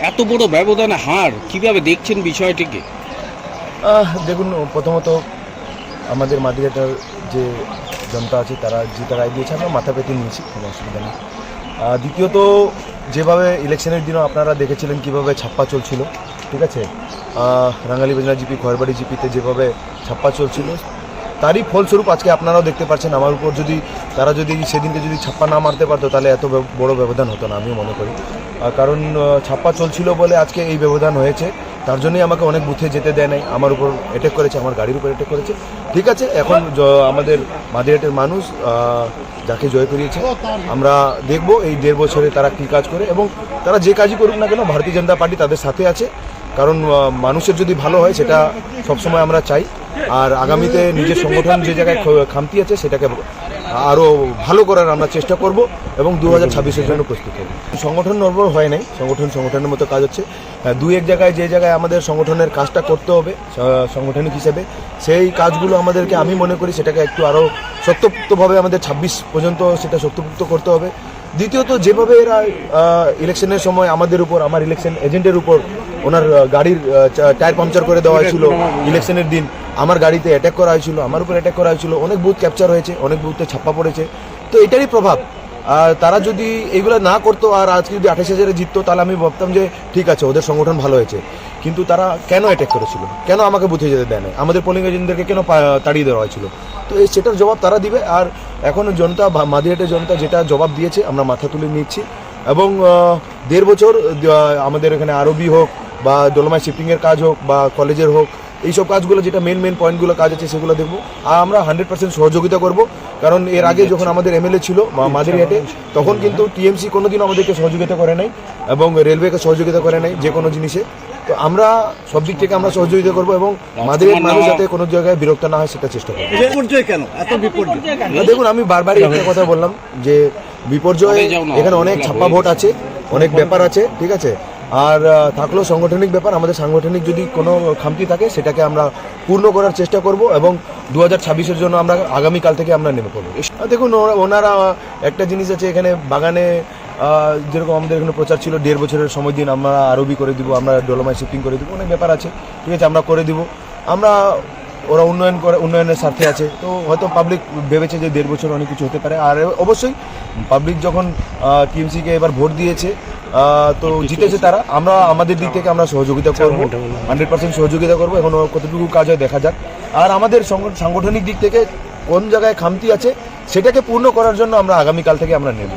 এত বড় ব্যবধানে হার কীভাবে দেখছেন বিষয়টিকে? দেখুন প্রথমত আমাদের মাদিরাটার যে জনতা আছে তারা যে রায় দিয়েছে আমরা মাথা পেতে নিয়েছি কোনো অসুবিধা নেই। দ্বিতীয়ত যেভাবে ইলেকশনের দিনও আপনারা দেখেছিলেন কীভাবে ছাপ্পা চলছিল ঠিক আছে? আহ, রাঙ্গালি বেজনা জিপি খয়েরবাড়ি জিপিতে যেভাবে ছাপ্পা চলছিল তারই ফলস্বরূপ আজকে আপনারাও দেখতে পাচ্ছেন, আমার উপর যদি তারা যদি সেদিনকে যদি ছাপ্পা না মারতে পারতো, তাহলে এত বড় ব্যবধান হতো না, আমিও মনে করি। কারণ ছাপ্পা চলছিল বলে আজকে এই ব্যবধান হয়েছে। তার জন্যই আমাকে অনেক বুথে যেতে দেয় নাই, আমার উপর অ্যাটাক করেছে, আমার গাড়ির উপর অ্যাটাক করেছে। ঠিক আছে, এখন আমাদের মাদিরাটের মানুষ যাকে জয় করিয়েছে, আমরা দেখব এই দেড় বছরে তারা কী কাজ করে এবং তারা যে কাজই করুক না কেন, ভারতীয় জনতা পার্টি তাদের সাথে আছে। কারণ মানুষের যদি ভালো হয়, সেটা সবসময় আমরা চাই। আর আগামীতে নিজের সংগঠন যে জায়গায় খামতি আছে সেটাকে আরও ভালো করার আমরা চেষ্টা করব এবং দু হাজার ছাব্বিশের জন্য প্রস্তুত হব। সংগঠন নর্বর হয় নাই। সংগঠন সংগঠনের মতো কাজ হচ্ছে। দু এক জায়গায় যে জায়গায় আমাদের সংগঠনের কাজটা করতে হবে সাংগঠনিক হিসেবে সেই কাজগুলো আমাদেরকে আমি মনে করি সেটাকে একটু আরও সত্যপুক্তভাবে আমাদের ছাব্বিশ পর্যন্ত সেটা সত্যপুক্ত করতে হবে। দ্বিতীয়ত, যেভাবে এরা ইলেকশনের সময় আমাদের উপর, আমার ইলেকশন এজেন্টের উপর ওনার গাড়ির টায়ার পাংচার করে দেওয়া হয়েছিল ইলেকশনের দিন, আমার গাড়িতে অ্যাটাক করা হয়েছিল, আমার উপর অ্যাটাক করা হয়েছিল, অনেক বুথ ক্যাপচার হয়েছে, অনেক বুথে ছাপ্পা পড়েছে। তো এটারই প্রভাব। আর তারা যদি এগুলো না করতো আর আজকে যদি আঠাশ হাজারে জিততো, তাহলে আমি ভাবতাম যে ঠিক আছে, ওদের সংগঠন ভালো হয়েছে। কিন্তু তারা কেন অ্যাটাক করেছিল? কেন আমাকে বুথে যেতে দেয় না আমাদের পোলিং এজেন্টদেরকে কেন তাড়িয়ে দেওয়া হয়েছিল? তো এই সেটার জবাব তারা দিবে। আর এখন জনতা মাদিহাটের জনতা যেটা জবাব দিয়েছে, আমরা মাথা তুলে নিচ্ছি। এবং দেড় বছর আমাদের এখানে আরবি হোক বা ডোলোমাই শিফটিংয়ের কাজ হোক বা কলেজের হোক এইসব কাজগুলো যেটা মেন মেন পয়েন্টগুলো কাজ আছে সেগুলো দেখব। আর আমরা হান্ড্রেড পার্সেন্ট সহযোগিতা করব। কারণ এর আগে যখন আমাদের এমএলএ ছিল মা- মাদিরহাটে তখন কিন্তু টিএমসি কোনোদিন আমাদেরকে সহযোগিতা করে নাই এবং রেলওয়েকে সহযোগিতা করে নাই যে কোনো জিনিসে। তো আমরা সব দিক থেকে আমরা সহযোগিতা করব এবং মাদিরহাট মানুষ যাতে কোনো জায়গায় বিরক্ত না হয় সেটা চেষ্টা করব। বিপর্যয় কেন? এত বিপর্যয় দেখুন আমি বারবারই একটা কথা বললাম যে বিপর্যয় এখানে অনেক ছাপ্পা ভোট আছে অনেক ব্যাপার আছে ঠিক আছে? আর থাকল সাংগঠনিক ব্যাপার। আমাদের সাংগঠনিক যদি কোনো খামতি থাকে, সেটাকে আমরা পূর্ণ করার চেষ্টা করব এবং দু হাজার ছাব্বিশের জন্য আমরা আগামীকাল থেকে আমরা নেমে পড়ব। দেখুন ওনারা একটা জিনিস আছে এখানে, বাগানে যেরকম আমাদের এখানে প্রচার ছিল, দেড় বছরের সময় দিন আমরা আরবি করে দিব, আমরা ডোলোমাই শিফটিং করে দিব, অনেক ব্যাপার আছে। ঠিক আছে, আমরা করে দিব। আমরা ওরা উন্নয়ন করে উন্নয়নের স্বার্থে আছে। তো হয়তো পাবলিক ভেবেছে যে দেড় বছর অনেক কিছু হতে পারে। আর অবশ্যই পাবলিক যখন টিএমসিকে এবার ভোট দিয়েছে তো জিতেছে তারা। আমরা আমাদের দিক থেকে আমরা সহযোগিতা করব। হান্ড্রেড পার্সেন্ট সহযোগিতা করব। এখন কতটুকু কাজ হয় দেখা যাক। আর আমাদের সাংগঠনিক দিক থেকে কোন জায়গায় খামতি আছে সেটাকে পূর্ণ করার জন্য আমরা আগামীকাল থেকে আমরা নেব।